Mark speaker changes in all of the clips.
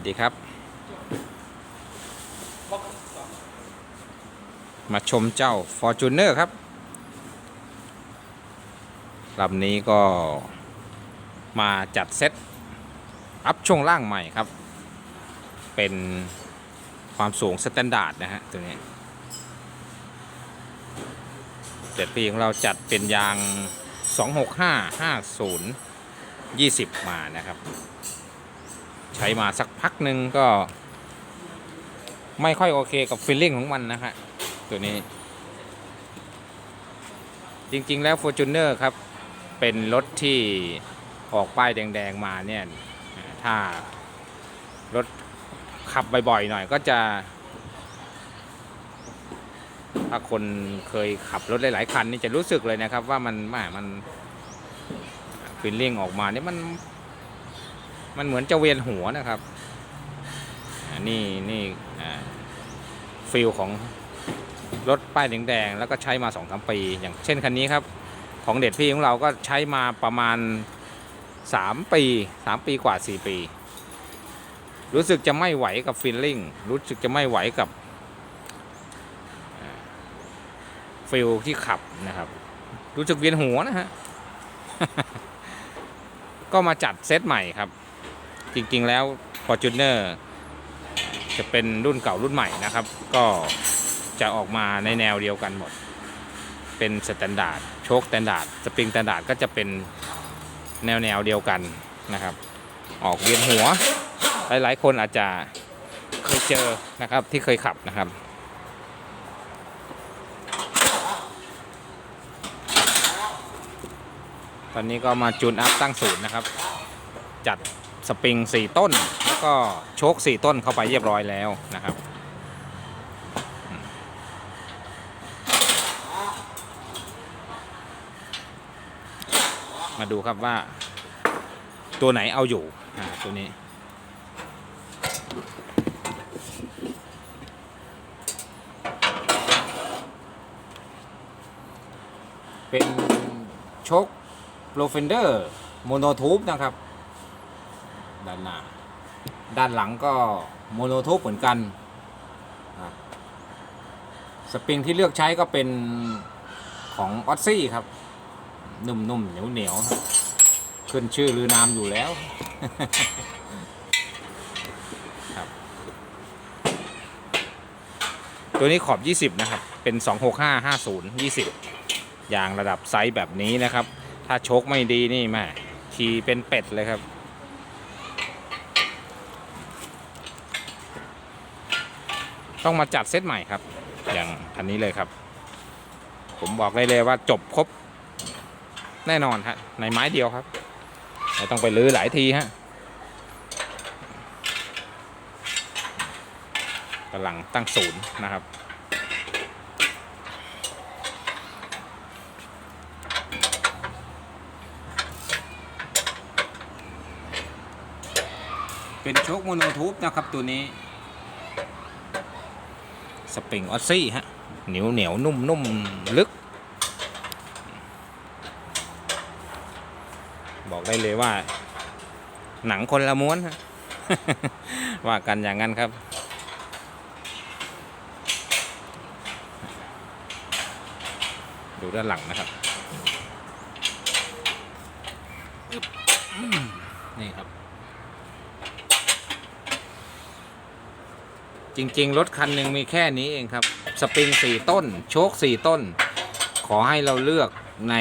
Speaker 1: วัสดีครับ มาชมเจ้า Fortuner ครับลำนี้ก็มาจัดเซตอัพช่วงล่างใหม่ครับ เป็นความสูงสแตนดาร์ดนะฮะ ตัวนี้เด็ดปีของเราจัดเป็นยาง 265 50 20 มานะครับ ใช้มาสักพักหนึ่งก็ ไม่ค่อยโอเคกับฟีลลิ่งของมันนะฮะตัวนี้ จริง ๆ แล้ว Fortuner ครับ เป็นรถที่ออกป้ายแดง ๆ มาเนี่ย ถ้ารถขับบ่อย ๆ หน่อยก็จะ ถ้าคนเคยขับรถหลาย ๆ คันนี่จะรู้สึกเลยนะครับ ว่ามันแหม่มันฟีลลิ่งออกมาเนี่ยมัน มันเหมือนจะเวียนหัวนะครับนี่นี่ฟิลของรถป้ายแดงแล้วก็ใช้มา2อสปี อย่างเช่นคันนี้ครับ ของเด็ดพี่ของเราก็ใช้มาประมาณ 3 ปี 3 ปีกว่า 4 ปี รู้สึกจะไม่ไหวกับฟีลลิ่งรู้สึกจะไม่ไหวกับฟิลที่ขับนะครับ รู้สึกเวียนหัวนะฮะ ก็มาจัดเซตใหม่ครับ จริงๆแล้ว Fortuner จะเป็นรุ่นเก่ารุ่นใหม่นะครับ ก็จะออกมาในแนวเดียวกันหมด เป็นสแตนดาร์ดโชคสแตนดาร์ดสปริงสแตนดาร์ดก็จะเป็นแนวแนวเดียวกันนะครับ ออกเวียนหัว หลายๆ คนอาจจะเคยเจอนะครับที่เคยขับนะครับตอนนี้ก็มาจูนอัพตั้งศูนย์นะครับ จัด สปริง 4 ต้น แล้วก็โชค 4 ต้นเข้าไปเรียบร้อยแล้วนะครับ มาดูครับว่า ตัวไหนเอาอยู่ตัวนี้เป็นโชคโปรเฟนเดอร์โมโนทูบนะครับ ด้านหน้า ด้านหลังก็โมโนทูบเหมือนกันครับสปริงที่เลือกใช้ก็เป็นของออ z ซี่ครับ นุ่มๆ เหนียวๆครับขึ้นชื่อลือนามอยู่แล้วครับ ตัวนี้ขอบ 20 นะครับ เป็น 265 50 20ยางระดับไซส์แบบนี้นะครับ ถ้าโชคไม่ดีนี่แม่ขี่เป็นเป็ดเลยครับ ต้องมาจัดเซตใหม่ครับ อย่างคันนี้เลยครับ ผมบอกได้เลยว่าจบครบแน่นอนฮะในไม้เดียวครับไม่ต้องไปลื้อหลายทีฮะกำลังตั้งศูนย์นะครับ เป็นโชคโมโนทูบนะครับตัวนี้ สปริงออซซี่ฮะเหนียวเหนียวนุ่มนุ่มลึก บอกได้เลยว่า หนังคนละม้วนฮะว่ากันอย่างนั้นครับ ดูด้านหลังนะครับ นี่ครับ จริง ๆ รถคันหนึ่งมีแค่นี้เองครับ สปริงสี่ต้น โชคสี่ต้น ขอให้เราเลือกใน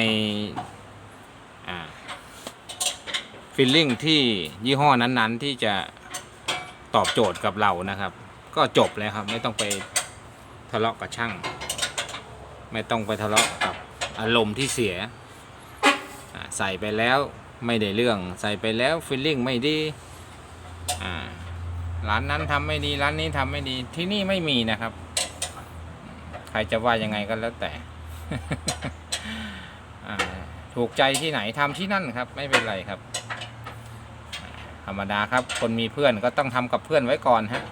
Speaker 1: ฟิลลิ่งที่ยี่ห้อนั้นๆ ที่จะตอบโจทย์กับเรานะครับ ก็จบแล้วครับ ไม่ต้องไปทะเลาะกับช่าง ไม่ต้องไปทะเลาะกับอารมณ์ที่เสียใส่ไปแล้วไม่ได้เรื่อง ใส่ไปแล้วฟิลลิ่งไม่ดี ร้านนั้นทำไม่ดีร้านนี้ทำไม่ดี ที่นี่ไม่มีนะครับ ใครจะว่ายังไงก็แล้วแต่ถูกใจที่ไหนทำที่นั่นครับ ไม่เป็นไรครับ ธรรมดาครับ คนมีเพื่อนก็ต้องทำกับเพื่อนไว้ก่อนฮะ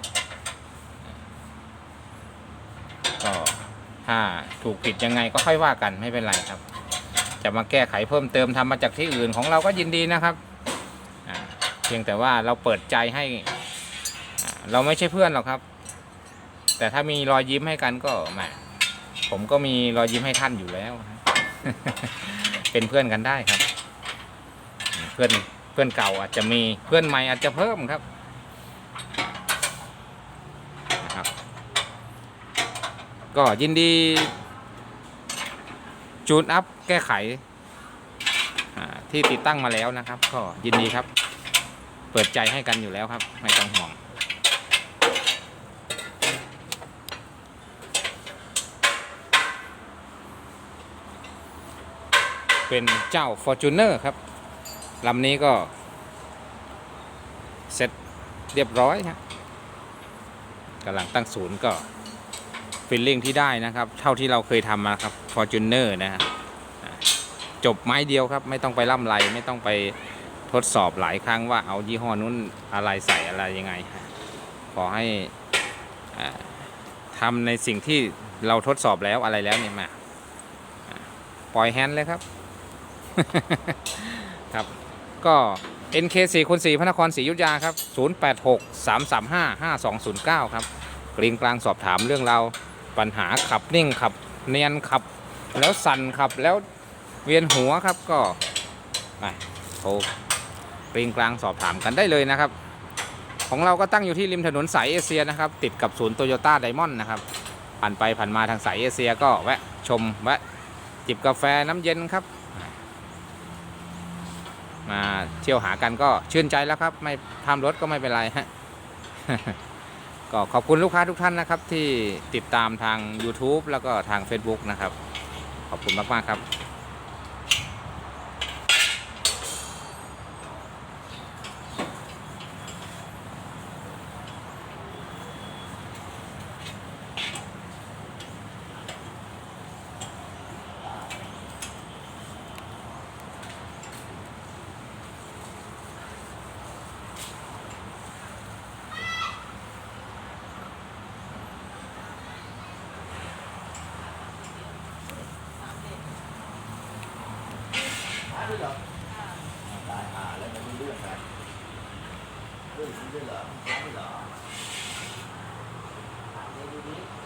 Speaker 1: ก็ถ้าถูกผิดยังไงก็ค่อยว่ากันไม่เป็นไรครับ จะมาแก้ไขเพิ่มเติมทำมาจากที่อื่นของเราก็ยินดีนะครับเพียงแต่ว่าเราเปิดใจให้ เราไม่ใช่เพื่อนหรอกครับ แต่ถ้ามีรอยยิ้มให้กันก็แหมผมก็มีรอยยิ้มให้ท่านอยู่แล้วเป็นเพื่อนกันได้ครับ เพื่อนเพื่อนเก่าอาจจะมีเพื่อนใหม่อาจจะเพิ่มครับนะครับ ก็ยินดี จูนอัพแก้ไขที่ติดตั้งมาแล้วนะครับ ก็ยินดีครับ เปิดใจให้กันอยู่แล้วครับ ไม่ต้องห่วง เป็นเจ้า Fortuner ครับลำนี้ก็ เสร็จเรียบร้อยนะกำลังตั้งศูนย์ก็ฟิลลิ่งที่ได้นะครับ เท่าที่เราเคยทำมาครับ Fortuner นะฮะจบไม้เดียวครับ ไม่ต้องไปล่ำไรไม่ต้องไปทดสอบหลายครั้งว่าเอายี่ห้อนู้นอะไรใส่อะไรยังไง ขอให้อ่าทำในสิ่งที่เราทดสอบแล้วอะไรแล้วเนี่ยมา ปล่อยแฮนด์เลยครับ ครับ ก็ NK4 คูณ4พระนครศรีอยุธยาครับ 086 335 5209 ครับกรีนกลางสอบถามเรื่องเราปัญหาขับนิ่งขับ เนียนขับ แล้วสั่นขับแล้วเวียนหัวครับก็ไปโทรกรีนกลางสอบถามกันได้เลยนะครับ ของเราก็ตั้งอยู่ที่ริมถนนสายเอเชียนะครับ ติดกับศูนย์โตโยต้าไดมอนด์นะครับผ่านไปผ่านมาทางสายเอเชียก็แวะชมแวะจิบกาแฟน้ำเย็นครับ มาเที่ยวหากันก็ชื่นใจแล้วครับ ไม่ทำรถก็ไม่เป็นไรฮะก็ขอบคุณลูกค้าทุกท่านนะครับ ที่ติดตามทาง YouTube แล้วก็ทาง Facebook นะครับ ขอบคุณมาก ๆ ครับ ด้วยเหรอได้หา
Speaker 2: แล้วมันเรื่องกันเรื่องนี้ด้วยเหรอไม่เหรอเดี๋ยวดูนี้